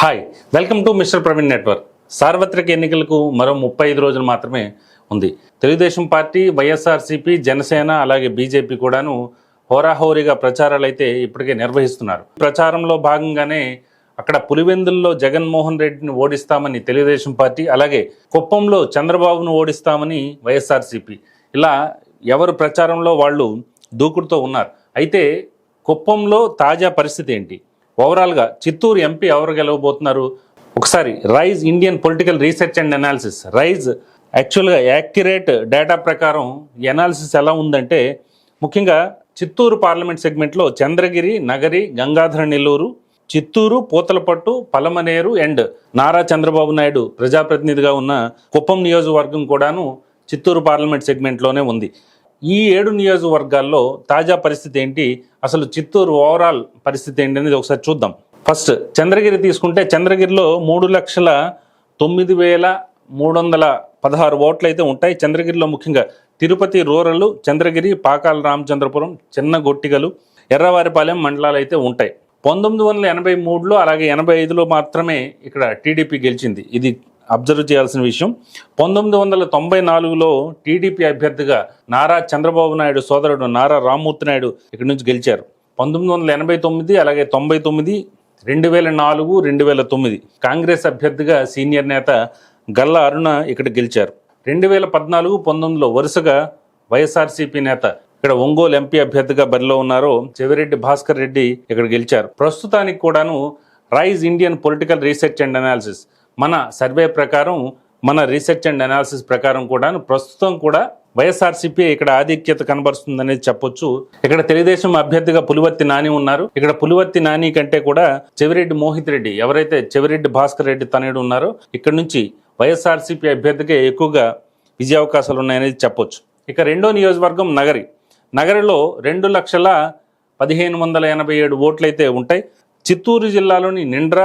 Hi welcome to mister Praveen network సార్వత్రిక ఎన్నికలకు మరో ముప్పై ఐదు రోజులు మాత్రమే ఉంది. తెలుగుదేశం పార్టీ వైఎస్ఆర్సీపీ జనసేన అలాగే బీజేపీ కూడాను హోరాహోరీగా ప్రచారాలు అయితే ఇప్పటికే నిర్వహిస్తున్నారు. ప్రచారంలో భాగంగానే అక్కడ పులివెందుల్లో జగన్మోహన్ రెడ్డిని ఓడిస్తామని తెలుగుదేశం పార్టీ అలాగే కుప్పంలో చంద్రబాబును ఓడిస్తామని వైఎస్ఆర్సీపీ. ఇలా ఎవరు ప్రచారంలో వాళ్ళు దూకుడుతో ఉన్నారు. అయితే కుప్పంలో తాజా పరిస్థితి ఏంటి? ఓవరాల్గా చిత్తూరు ఎంపీ ఎవరు గెలవబోతున్నారు? ఒకసారి Rise Indian political research and analysis. Rise యాక్చువల్గా యాక్యురేట్ డేటా ప్రకారం ఎనాలిసిస్ ఎలా ఉందంటే ముఖ్యంగా చిత్తూరు పార్లమెంట్ సెగ్మెంట్లో చంద్రగిరి నగరి గంగాధర నెల్లూరు చిత్తూరు పూతలపట్టు పలమనేరు అండ్ నారా చంద్రబాబు నాయుడు ప్రజాప్రతినిధిగా ఉన్న కుప్పం నియోజకవర్గం కూడాను చిత్తూరు పార్లమెంట్ సెగ్మెంట్లోనే ఉంది. ఈ ఏడు నియోజకవర్గాల్లో తాజా పరిస్థితి ఏంటి? అసలు చిత్తూరు ఓవరాల్ పరిస్థితి ఏంటి అనేది ఒకసారి చూద్దాం. ఫస్ట్ చంద్రగిరి తీసుకుంటే చంద్రగిరిలో మూడు లక్షల తొమ్మిది వేల మూడు వందల పదహారు ఓట్లు అయితే ఉంటాయి. చంద్రగిరిలో ముఖ్యంగా తిరుపతి రూరల్ చంద్రగిరి పాకాల రామచంద్రపురం చిన్న గొట్టిగలు ఎర్రవారిపాలెం మండలాలు అయితే ఉంటాయి. పంతొమ్మిది వందల ఎనభై మూడులో అలాగే ఎనభై ఐదులో మాత్రమే ఇక్కడ టీడీపీ గెలిచింది. ఇది అబ్జర్వ్ చేయాల్సిన విషయం. పంతొమ్మిది వందల తొంభై నాలుగులో టీడీపీ అభ్యర్థిగా నారా చంద్రబాబు నాయుడు సోదరుడు నారా రామ్మూర్తి నాయుడు ఇక్కడి నుంచి గెలిచారు. పంతొమ్మిది వందల ఎనభై తొమ్మిది అలాగే తొంభై తొమ్మిది రెండు వేల నాలుగు రెండు వేల తొమ్మిది. కాంగ్రెస్ అభ్యర్థిగా సీనియర్ నేత గల్లా అరుణ ఇక్కడ గెలిచారు. రెండు వేల పద్నాలుగు పంతొమ్మిదిలో వరుసగా వైఎస్ఆర్సీపీ నేత ఇక్కడ ఒంగోలు ఎంపీ అభ్యర్థిగా బరిలో ఉన్నారో చెవిరెడ్డి భాస్కర్ రెడ్డి ఇక్కడ గెలిచారు. ప్రస్తుతానికి కూడాను Rise Indian political research and analysis మన సర్వే ప్రకారం మన రీసెర్చ్ అండ్ అనాలిసిస్ ప్రకారం కూడాను ప్రస్తుతం కూడా వైఎస్ఆర్సీపీ ఇక్కడ ఆధిక్యత కనబరుస్తుందనేది చెప్పొచ్చు. ఇక్కడ తెలుగుదేశం అభ్యర్థిగా పులివర్తి నాని ఉన్నారు. ఇక్కడ పులివర్తి నాని కంటే కూడా చెవిరెడ్డి మోహిత్ రెడ్డి ఎవరైతే చెవిరెడ్డి భాస్కర్ రెడ్డి తనయుడు ఉన్నారో ఇక్కడ నుంచి వైఎస్ఆర్సీపీ అభ్యర్థిగా ఎక్కువగా విజయ అవకాశాలు ఉన్నాయనేది చెప్పొచ్చు. ఇక రెండో నియోజకవర్గం నగరి. నగరిలో రెండు లక్షల పదిహేను వందల ఎనభై ఏడు ఓట్లయితే ఉంటాయి. చిత్తూరు జిల్లాలోని నిండ్ర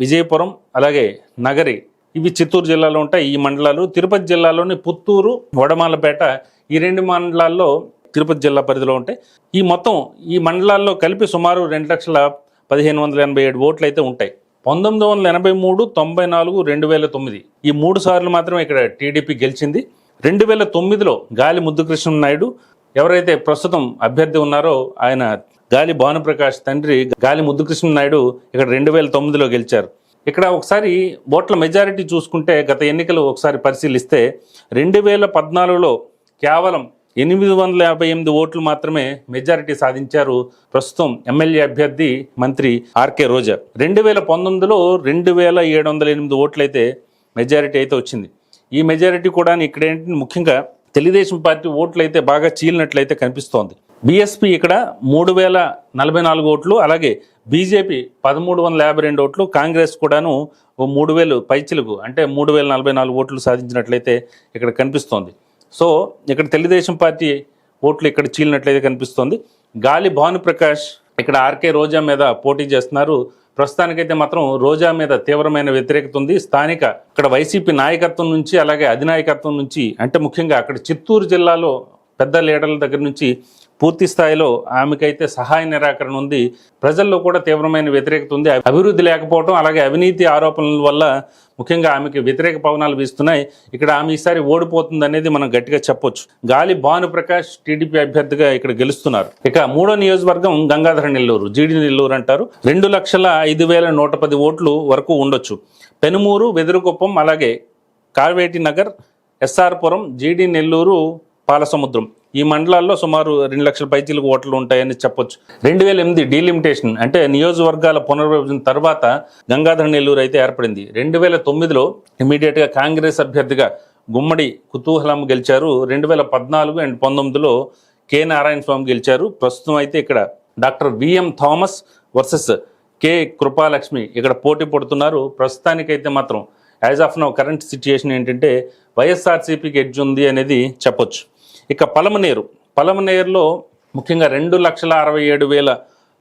విజయపురం అలాగే నగరి ఇవి చిత్తూరు జిల్లాలో ఉంటాయి. ఈ మండలాలు తిరుపతి జిల్లాలోని పుత్తూరు వడమాలపేట ఈ రెండు మండలాల్లో తిరుపతి జిల్లా పరిధిలో ఉంటాయి. ఈ మొత్తం ఈ మండలాల్లో కలిపి సుమారు రెండు లక్షల పదిహేను వందల ఎనభై ఏడు ఓట్లు అయితే ఉంటాయి. పంతొమ్మిది వందల ఎనభై మూడు తొంభై నాలుగు రెండు వేల తొమ్మిది. ఈ మూడు సార్లు మాత్రమే ఇక్కడ టీడీపీ గెలిచింది. రెండు వేల తొమ్మిదిలో గాలి ముద్దుకృష్ణ నాయుడు ఎవరైతే ప్రస్తుతం అభ్యర్థి ఉన్నారో ఆయన గాలి భానుప్రకాష్ తండ్రి గాలి ముద్దుకృష్ణ నాయుడు ఇక్కడ రెండు వేల తొమ్మిదిలో గెలిచారు. ఇక్కడ ఒకసారి ఓట్ల మెజారిటీ చూసుకుంటే గత ఎన్నికలు ఒకసారి పరిశీలిస్తే రెండు వేల పద్నాలుగులో కేవలం ఎనిమిది వందల యాభై ఎనిమిది ఓట్లు మాత్రమే మెజారిటీ సాధించారు ప్రస్తుతం ఎమ్మెల్యే అభ్యర్థి మంత్రి ఆర్కే రోజా. రెండు వేల పంతొమ్మిదిలో రెండు వేల ఏడు వందల ఎనిమిది ఓట్లు అయితే మెజారిటీ అయితే వచ్చింది. ఈ మెజారిటీ కూడా ఇక్కడ ఏంటి ముఖ్యంగా తెలుగుదేశం పార్టీ ఓట్లు అయితే బాగా చీలినట్లయితే కనిపిస్తోంది. బీఎస్పీ ఇక్కడ మూడు వేల నలభై నాలుగు ఓట్లు అలాగే బీజేపీ పదమూడు వందల యాభై రెండు ఓట్లు కాంగ్రెస్ కూడాను ఓ మూడు వేలు పైచిలకు అంటే మూడు వేల నలభై నాలుగు ఓట్లు సాధించినట్లయితే ఇక్కడ కనిపిస్తోంది. సో ఇక్కడ తెలుగుదేశం పార్టీ ఓట్లు ఇక్కడ చీలినట్లయితే కనిపిస్తోంది. గాలి భానుప్రకాష్ ఇక్కడ ఆర్కే రోజా మీద పోటీ చేస్తున్నారు. ప్రస్తుతానికైతే మాత్రం రోజా మీద తీవ్రమైన వ్యతిరేకత ఉంది. స్థానిక ఇక్కడ వైసీపీ నాయకత్వం నుంచి అలాగే అధినాయకత్వం నుంచి అంటే ముఖ్యంగా అక్కడ చిత్తూరు జిల్లాలో పెద్ద లీడర్ల దగ్గర నుంచి పూర్తి స్థాయిలో ఆమెకైతే సహాయ నిరాకరణ ఉంది. ప్రజల్లో కూడా తీవ్రమైన వ్యతిరేకత ఉంది. అభివృద్ధి లేకపోవడం అలాగే అవినీతి ఆరోపణల వల్ల ముఖ్యంగా ఆమెకి వ్యతిరేక పవనాలు వీస్తున్నాయి. ఇక్కడ ఆమె ఈసారి ఓడిపోతుంది అనేది మనం గట్టిగా చెప్పొచ్చు. గాలి భానుప్రకాష్ టీడీపీ అభ్యర్థిగా ఇక్కడ గెలుస్తున్నారు. ఇక మూడో నియోజకవర్గం గంగాధర నెల్లూరు జీడి నెల్లూరు అంటారు. రెండు లక్షల ఐదు వేల నూట పది ఓట్లు వరకు ఉండొచ్చు. పెనుమూరు వెదురుకుప్పం అలాగే కావేటి నగర్ ఎస్ఆర్పురం జీడి నెల్లూరు పాలసముద్రం. ఈ మండలాల్లో సుమారు రెండు లక్షల పైచీలకు ఓట్లు ఉంటాయని చెప్పొచ్చు. రెండు వేల ఎనిమిది డీలిమిటేషన్ అంటే నియోజకవర్గాల పునర్విభజన తర్వాత గంగాధర నెల్లూరు అయితే ఏర్పడింది. రెండు వేల తొమ్మిదిలో ఇమీడియట్గా కాంగ్రెస్ అభ్యర్థిగా గుమ్మడి కుతూహలం గెలిచారు. రెండు వేల పద్నాలుగు అండ్ పంతొమ్మిదిలో కె నారాయణ స్వామి గెలిచారు. ప్రస్తుతం అయితే ఇక్కడ doctor VM Thomas versus K Krupalakshmi ఇక్కడ పోటీ పడుతున్నారు. ప్రస్తుతానికైతే మాత్రం as of now current situation ఏంటంటే వైఎస్ఆర్సీపీకి ఎడ్జ్ ఉంది అనేది చెప్పొచ్చు. ఇక పలమనేరు పలమనేరులో ముఖ్యంగా రెండు లక్షల అరవై ఏడు వేల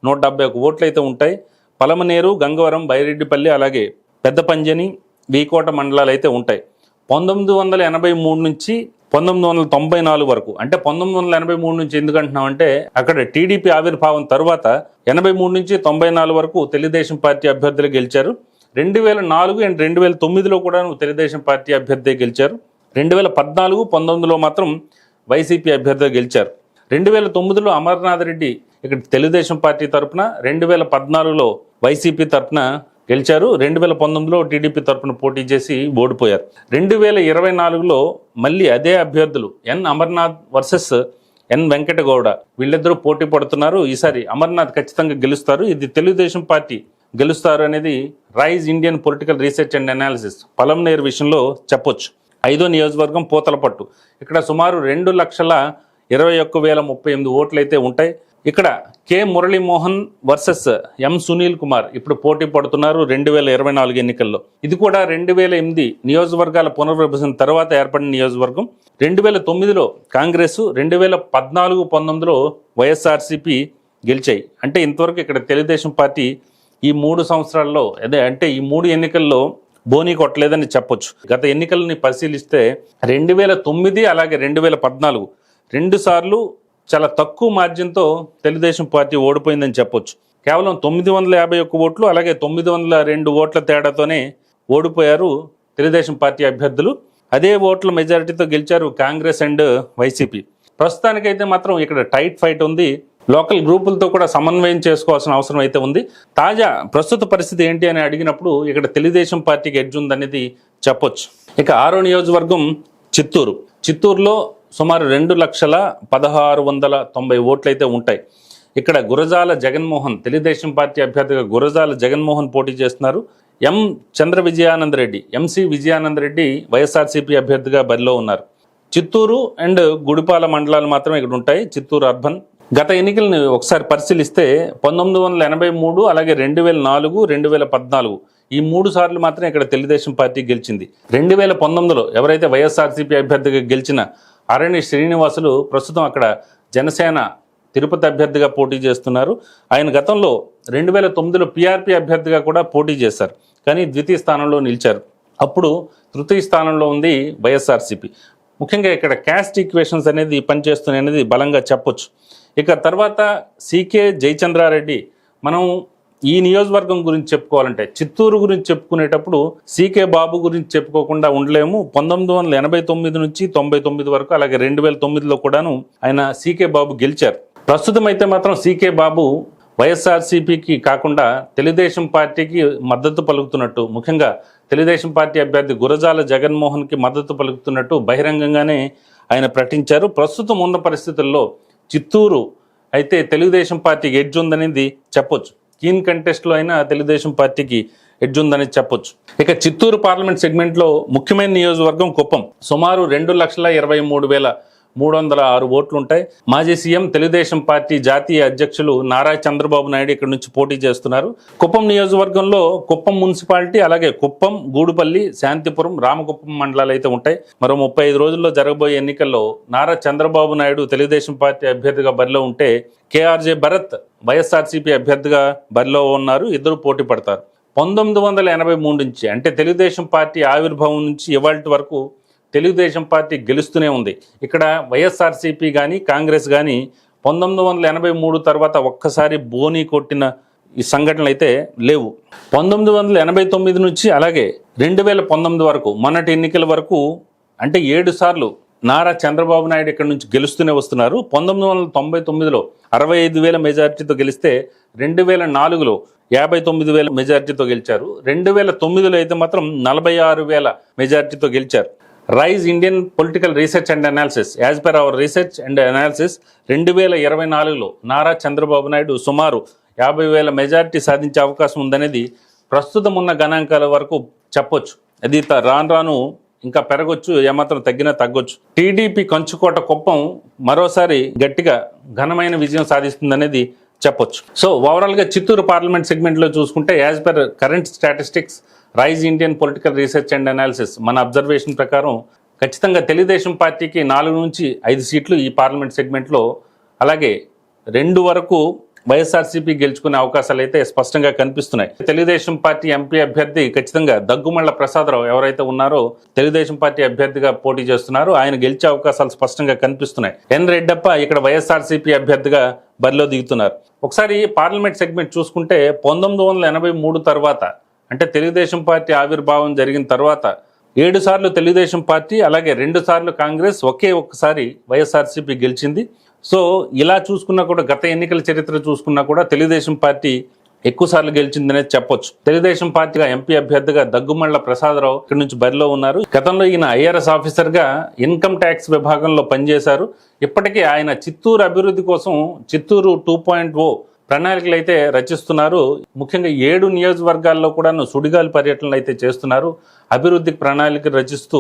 నూట డెబ్బై ఒక ఓట్లు అయితే ఉంటాయి. పలమనేరు గంగవరం బైరెడ్డిపల్లి అలాగే పెద్ద పంజని వీకోట మండలాలు అయితే ఉంటాయి. పంతొమ్మిది వందల ఎనభై మూడు నుంచి పంతొమ్మిది వందల తొంభై నాలుగు వరకు. అంటే పంతొమ్మిది వందల ఎనభై మూడు నుంచి ఎందుకు అంటున్నామంటే అక్కడ టీడీపీ ఆవిర్భావం తర్వాత ఎనభై మూడు నుంచి తొంభై నాలుగు వరకు తెలుగుదేశం పార్టీ అభ్యర్థులు గెలిచారు. రెండు వేల నాలుగు అండ్ రెండు వేల తొమ్మిదిలో కూడా తెలుగుదేశం పార్టీ అభ్యర్థి గెలిచారు. రెండు వేల పద్నాలుగు పంతొమ్మిదిలో మాత్రం వైసీపీ అభ్యర్థిగా గెలిచారు. రెండు వేల తొమ్మిదిలో అమర్నాథ్ రెడ్డి ఇక్కడ తెలుగుదేశం పార్టీ తరపున రెండు వేల పద్నాలుగులో వైసీపీ తరపున గెలిచారు. రెండు వేల పంతొమ్మిదిలో టీడీపీ తరపున పోటీ చేసి ఓడిపోయారు. రెండు వేల ఇరవై నాలుగులో మళ్ళీ అదే అభ్యర్థులు N Amarnath versus N Venkatagowda వీళ్ళిద్దరూ పోటీ పడుతున్నారు. ఈసారి అమర్నాథ్ ఖచ్చితంగా గెలుస్తారు. ఇది తెలుగుదేశం పార్టీ గెలుస్తారు అనేది Rise Indian political research and analysis Palamaner విషయంలో చెప్పొచ్చు. ఐదో నియోజకవర్గం పూతలపట్టు. ఇక్కడ సుమారు రెండు లక్షల ఇరవై ఒక్క వేల ముప్పై ఎనిమిది ఓట్లయితే ఉంటాయి. ఇక్కడ K Muralimohan versus M Sunil Kumar ఇప్పుడు పోటీ పడుతున్నారు రెండు వేల ఇరవై నాలుగు ఎన్నికల్లో. ఇది కూడా రెండు వేల ఎనిమిది నియోజకవర్గాల పునర్విభజన తర్వాత ఏర్పడిన నియోజకవర్గం. రెండు వేల తొమ్మిదిలో కాంగ్రెస్ రెండు వేల పద్నాలుగు పంతొమ్మిదిలో వైఎస్ఆర్సీపీ గెలిచాయి. అంటే ఇంతవరకు ఇక్కడ తెలుగుదేశం పార్టీ ఈ మూడు సంవత్సరాల్లో అదే అంటే ఈ మూడు ఎన్నికల్లో బోనీ కొట్టలేదని చెప్పొచ్చు. గత ఎన్నికలని పరిశీలిస్తే రెండు వేల తొమ్మిది అలాగే రెండు వేల పద్నాలుగు రెండు సార్లు చాలా తక్కువ మార్జిన్తో తెలుగుదేశం పార్టీ ఓడిపోయిందని చెప్పొచ్చు. కేవలం తొమ్మిది వందల యాభై ఒక్క ఓట్లు అలాగే తొమ్మిది వందల రెండు ఓట్ల తేడాతోనే ఓడిపోయారు తెలుగుదేశం పార్టీ అభ్యర్థులు. అదే ఓట్ల మెజారిటీతో గెలిచారు కాంగ్రెస్ అండ్ వైసీపీ. ప్రస్తుతానికైతే మాత్రం ఇక్కడ టైట్ ఫైట్ ఉంది. లోకల్ గ్రూపులతో కూడా సమన్వయం చేసుకోవాల్సిన అవసరం అయితే ఉంది. తాజా ప్రస్తుత పరిస్థితి ఏంటి అని అడిగినప్పుడు ఇక్కడ తెలుగుదేశం పార్టీకి ఎడ్జ్ ఉందనేది చెప్పొచ్చు. ఇక ఆరో నియోజకవర్గం చిత్తూరు. చిత్తూరులో సుమారు రెండు లక్షల పదహారు వందల తొంభై ఓట్లయితే ఉంటాయి. ఇక్కడ గురజాల జగన్మోహన్ తెలుగుదేశం పార్టీ అభ్యర్థిగా గురజాల జగన్మోహన్ పోటీ చేస్తున్నారు. M Chandra Vijayananda Reddy MC Vijayananda Reddy YSRCP అభ్యర్థిగా బరిలో ఉన్నారు. చిత్తూరు అండ్ గుడిపాల మండలాలు మాత్రం ఇక్కడ ఉంటాయి. చిత్తూరు అర్బన్ గత ఎన్నికలను ఒకసారి పరిశీలిస్తే పంతొమ్మిది వందల ఎనభై మూడు అలాగే రెండు వేల నాలుగు రెండు వేల పద్నాలుగు. ఈ మూడు సార్లు మాత్రం ఇక్కడ తెలుగుదేశం పార్టీ గెలిచింది. రెండు వేల పంతొమ్మిదిలో ఎవరైతే వైఎస్ఆర్సీపీ అభ్యర్థిగా గెలిచిన అరణి శ్రీనివాసులు ప్రస్తుతం అక్కడ జనసేన తిరుపతి అభ్యర్థిగా పోటీ చేస్తున్నారు. ఆయన గతంలో రెండు వేల తొమ్మిదిలో పీఆర్పీ అభ్యర్థిగా కూడా పోటీ చేశారు. కానీ ద్వితీయ స్థానంలో నిలిచారు. అప్పుడు తృతీయ స్థానంలో ఉంది వైఎస్ఆర్సీపీ. ముఖ్యంగా ఇక్కడ క్యాస్ట్ ఈక్వేషన్స్ అనేది పనిచేస్తున్నాయి అనేది బలంగా చెప్పొచ్చు. ఇక తర్వాత సీకే జయచంద్రారెడ్డి మనం ఈ నియోజకవర్గం గురించి చెప్పుకోవాలంటే చిత్తూరు గురించి చెప్పుకునేటప్పుడు సీకే బాబు గురించి చెప్పుకోకుండా ఉండలేము. పంతొమ్మిది వందల ఎనభై తొమ్మిది నుంచి తొంభై తొమ్మిది వరకు అలాగే రెండు వేల తొమ్మిదిలో కూడాను ఆయన సీకే బాబు గెలిచారు. ప్రస్తుతం అయితే మాత్రం సీకే బాబు వైఎస్ఆర్సీపీకి కాకుండా తెలుగుదేశం పార్టీకి మద్దతు పలుకుతున్నట్టు ముఖ్యంగా తెలుగుదేశం పార్టీ అభ్యర్థి గురజాల జగన్మోహన్కి మద్దతు పలుకుతున్నట్టు బహిరంగంగానే ఆయన ప్రకటించారు. ప్రస్తుతం ఉన్న పరిస్థితుల్లో చిత్తూరు అయితే తెలుగుదేశం పార్టీకి ఎడ్జ్ ఉందనేది చెప్పొచ్చు. కీన్ కంటెస్ట్లో అయినా తెలుగుదేశం పార్టీకి ఎడ్జ్ ఉందని చెప్పొచ్చు. ఇక చిత్తూరు పార్లమెంట్ సెగ్మెంట్లో ముఖ్యమైన నియోజకవర్గం కుప్పం. సుమారు రెండు లక్షల ఇరవై మూడు వేల మూడు వందల ఆరు ఓట్లు ఉంటాయి మాజీ సీఎం తెలుగుదేశం పార్టీ జాతీయ అధ్యక్షులు నారా చంద్రబాబు నాయుడు ఇక్కడ నుంచి పోటీ చేస్తున్నారు. కుప్పం నియోజకవర్గంలో కుప్పం మున్సిపాలిటీ అలాగే కుప్పం గూడుపల్లి శాంతిపురం రామకుప్పం మండలాలు అయితే ఉంటాయి. మరో ముప్పై ఐదు రోజుల్లో జరగబోయే ఎన్నికల్లో నారా చంద్రబాబు నాయుడు తెలుగుదేశం పార్టీ అభ్యర్థిగా బరిలో ఉంటే కేఆర్జే భరత్ వైఎస్ఆర్సీపీ అభ్యర్థిగా బరిలో ఉన్నారు. ఇద్దరు పోటీ పడతారు. పంతొమ్మిది వందల ఎనభై మూడు నుంచి అంటే తెలుగుదేశం పార్టీ ఆవిర్భావం నుంచి ఇవాళ వరకు తెలుగుదేశం పార్టీ గెలుస్తూనే ఉంది. ఇక్కడ వైఎస్ఆర్సీపీ కానీ కాంగ్రెస్ కానీ పంతొమ్మిది వందల ఎనభై మూడు తర్వాత ఒక్కసారి బోని కొట్టిన ఈ సంఘటనలు అయితే లేవు. పంతొమ్మిది వందల ఎనభై తొమ్మిది నుంచి అలాగే రెండు వేల పంతొమ్మిది వరకు మొన్నటి ఎన్నికల వరకు అంటే ఏడు సార్లు నారా చంద్రబాబు నాయుడు ఇక్కడ నుంచి గెలుస్తూనే వస్తున్నారు. పంతొమ్మిది వందల తొంభై తొమ్మిదిలో అరవై ఐదు వేల మెజారిటీతో గెలిస్తే రెండు వేల నాలుగులో యాభై తొమ్మిది వేల మెజారిటీతో గెలిచారు. రెండు వేల తొమ్మిదిలో అయితే మాత్రం నలభై ఆరు వేల మెజార్టీతో గెలిచారు. Rise Indian political research and analysis. As per our research and analysis రెండు వేల ఇరవై నాలుగులో నారా చంద్రబాబు నాయుడు సుమారు యాభై వేల మెజారిటీ సాధించే అవకాశం ఉందనేది ప్రస్తుతం ఉన్న గణాంకాల వరకు చెప్పొచ్చు. అది త- రాను రాను ఇంకా పెరగొచ్చు ఏమాత్రం తగ్గినా తగ్గొచ్చు. టీడీపీ కంచుకోట కుప్పం మరోసారి గట్టిగా ఘనమైన విజయం సాధిస్తుందనేది చెప్పొచ్చు. సో ఓవరాల్గా చిత్తూరు పార్లమెంట్ సెగ్మెంట్లో చూసుకుంటే as per current statistics Rise Indian political research and analysis మన అబ్జర్వేషన్ ప్రకారం ఖచ్చితంగా తెలుగుదేశం పార్టీకి నాలుగు నుంచి ఐదు సీట్లు ఈ పార్లమెంట్ సెగ్మెంట్లో అలాగే రెండు వరకు వైఎస్ఆర్సీపీ గెలుచుకునే అవకాశాలు అయితే స్పష్టంగా కనిపిస్తున్నాయి. తెలుగుదేశం పార్టీ ఎంపీ అభ్యర్థి ఖచ్చితంగా దగ్గుమళ్ళ ప్రసాదరావు ఎవరైతే ఉన్నారో తెలుగుదేశం పార్టీ అభ్యర్థిగా పోటీ చేస్తున్నారో. ఆయన గెలిచే అవకాశాలు స్పష్టంగా కనిపిస్తున్నాయి. ఎన్ రెడ్డప్ప ఇక్కడ వైఎస్ఆర్సీపీ అభ్యర్థిగా బరిలో దిగుతున్నారు. ఒకసారి పార్లమెంట్ సెగ్మెంట్ చూసుకుంటే పంతొమ్మిది వందల ఎనభై మూడు తర్వాత అంటే తెలుగుదేశం పార్టీ ఆవిర్భావం జరిగిన తర్వాత ఏడు సార్లు తెలుగుదేశం పార్టీ అలాగే రెండు సార్లు కాంగ్రెస్ ఒకే ఒక్కసారి వైఎస్ఆర్సీపీ గెలిచింది. సో ఇలా చూసుకున్నా కూడా గత ఎన్నికల చరిత్ర చూసుకున్నా కూడా తెలుగుదేశం పార్టీ ఎక్కువ సార్లు గెలిచిందనేది చెప్పొచ్చు. తెలుగుదేశం పార్టీగా ఎంపీ అభ్యర్థిగా దగ్గుమళ్ళ ప్రసాదరావు ఇక్కడ నుంచి బరిలో ఉన్నారు. గతంలో ఈయన ఐఆర్ఎస్ ఆఫీసర్గా ఇన్కమ్ ట్యాక్స్ విభాగంలో పనిచేశారు. ఇప్పటికీ ఆయన చిత్తూరు అభివృద్ధి కోసం చిత్తూరు టూ పాయింట్ ఓ ప్రణాళికలు అయితే రచిస్తున్నారు. ముఖ్యంగా ఏడు నియోజకవర్గాల్లో కూడాను సుడిగాలి పర్యటనలు అయితే చేస్తున్నారు. అభివృద్ధికి ప్రణాళిక రచిస్తూ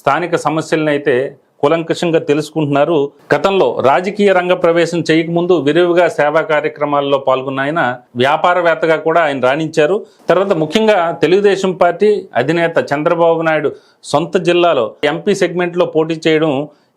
స్థానిక సమస్యలను అయితే కూలంకషంగా తెలుసుకుంటున్నారు. గతంలో రాజకీయ రంగ ప్రవేశం చేయకముందు విరివిగా సేవా కార్యక్రమాల్లో పాల్గొన్న ఆయన వ్యాపారవేత్తగా కూడా ఆయన రాణించారు. తర్వాత ముఖ్యంగా తెలుగుదేశం పార్టీ అధినేత చంద్రబాబు నాయుడు సొంత జిల్లాలో ఎంపీ సెగ్మెంట్లో పోటీ చేయడం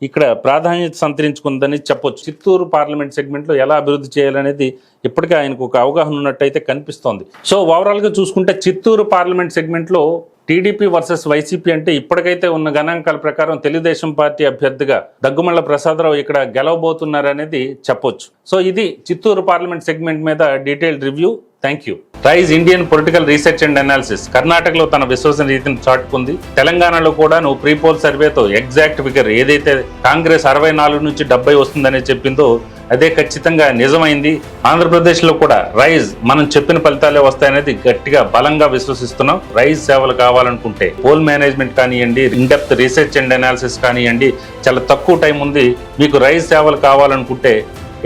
ఇక్కడ ప్రాధాన్యత సంతరించుకుందని చెప్పొచ్చు. చిత్తూరు పార్లమెంట్ సెగ్మెంట్లో ఎలా అభివృద్ధి చేయాలనేది ఇప్పటికే ఆయనకు ఒక అవగాహన ఉన్నట్టయితే కనిపిస్తోంది. సో ఓవరాల్గా చూసుకుంటే చిత్తూరు పార్లమెంట్ సెగ్మెంట్లో టీడీపీ వర్సెస్ వైసీపీ అంటే ఇప్పటికైతే ఉన్న గణాంకాల ప్రకారం తెలుగుదేశం పార్టీ అభ్యర్థిగా దగ్గుమల్ల ప్రసాదరావు ఇక్కడ గెలవబోతున్నారనేది చెప్పొచ్చు. సో ఇది చిత్తూరు పార్లమెంట్ సెగ్మెంట్ మీద detailed review. Thank you Rise Indian political research and analysis కర్ణాటకలో తన విశ్వసనీయతను చాటుకుంది. తెలంగాణలో కూడా నువ్వు ప్రీపోల్ సర్వేతో ఎగ్జాక్ట్ ఫిగర్ ఏదైతే కాంగ్రెస్ అరవై నాలుగు నుంచి డెబ్బై వస్తుందని చెప్పిందో అదే ఖచ్చితంగా నిజమైంది. ఆంధ్రప్రదేశ్లో కూడా రైజ్ మనం చెప్పిన ఫలితాలే వస్తాయనేది గట్టిగా బలంగా విశ్వసిస్తున్నాం. రైజ్ సేవలు కావాలనుకుంటే పోల్ మేనేజ్మెంట్ కానివ్వండి in depth research and analysis కానివ్వండి చాలా తక్కువ టైం ఉంది. మీకు రైజ్ సేవలు కావాలనుకుంటే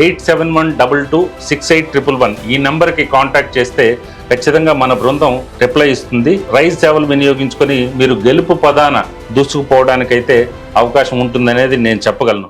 eight seven one double two six eight triple one. ఈ నెంబర్కి కాంటాక్ట్ చేస్తే ఖచ్చితంగా మన బృందం రిప్లై ఇస్తుంది. రైస్ సేవలు వినియోగించుకొని మీరు గెలుపు పదాన దూసుకుపోవడానికైతే అవకాశం ఉంటుందనేది నేను చెప్పగలను.